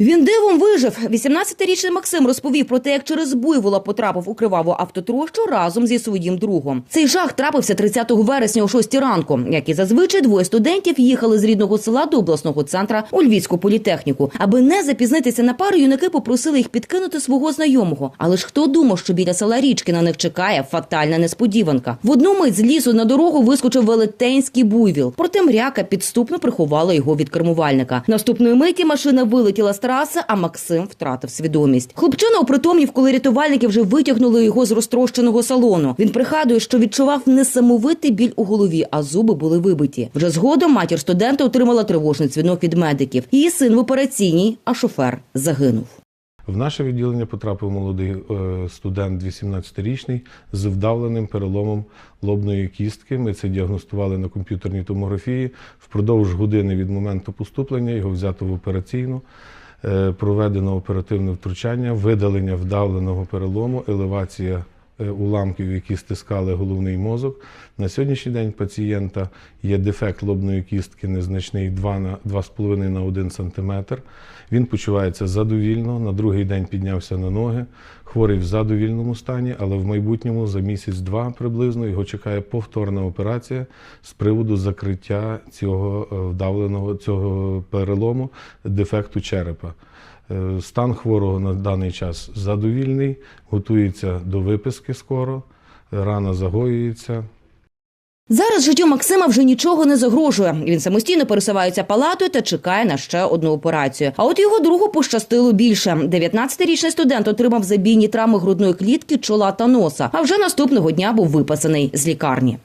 Він дивом вижив. 18-річний Максим розповів про те, як через буйвола потрапив у криваву автотрощу разом зі своїм другом. Цей жах трапився 30 вересня о 6 ранку. Як і зазвичай, двоє студентів їхали з рідного села до обласного центра у Львівську політехніку. Аби не запізнитися на пару, юнаки попросили їх підкинути свого знайомого. Але ж хто думав, що біля села Річки на них чекає фатальна несподіванка. В одну мить з лісу на дорогу вискочив велетенський буйвіл. Проте мряка підступно приховала його від кермувальника. Наступної миті машина вилетіла з траси, а Максим втратив свідомість. Хлопчина опритомнів, коли рятувальники вже витягнули його з розтрощеного салону. Він пригадує, що відчував несамовитий біль у голові, а зуби були вибиті. Вже згодом матір студента отримала тривожний дзвінок від медиків. Її син в операційній, а шофер загинув. В наше відділення потрапив молодий е, студент 18-річний з вдавленим переломом лобної кістки. Ми це діагностували на комп'ютерній томографії. Впродовж години від моменту поступлення його взято в операційну. Е, Проведено оперативне втручання, видалення вдавленого перелому, елевація уламків, які стискали головний мозок. На сьогоднішній день пацієнта є дефект лобної кістки незначний 2 на 2,5 на 1 см. Він почувається задовільно. На другий день піднявся на ноги. Хворий в задовільному стані, але в майбутньому за місяць-два приблизно його чекає повторна операція з приводу закриття цього е, вдавленого цього перелому дефекту черепа. Е, Стан хворого на даний час задовільний, готується до виписки скоро, рана загоюється. Зараз життю Максима вже нічого не загрожує. Він самостійно пересувається палатою та чекає на ще одну операцію. А от його другу пощастило більше. 19-річний студент отримав забійні травми грудної клітки, чола та носа. А вже наступного дня був виписаний з лікарні.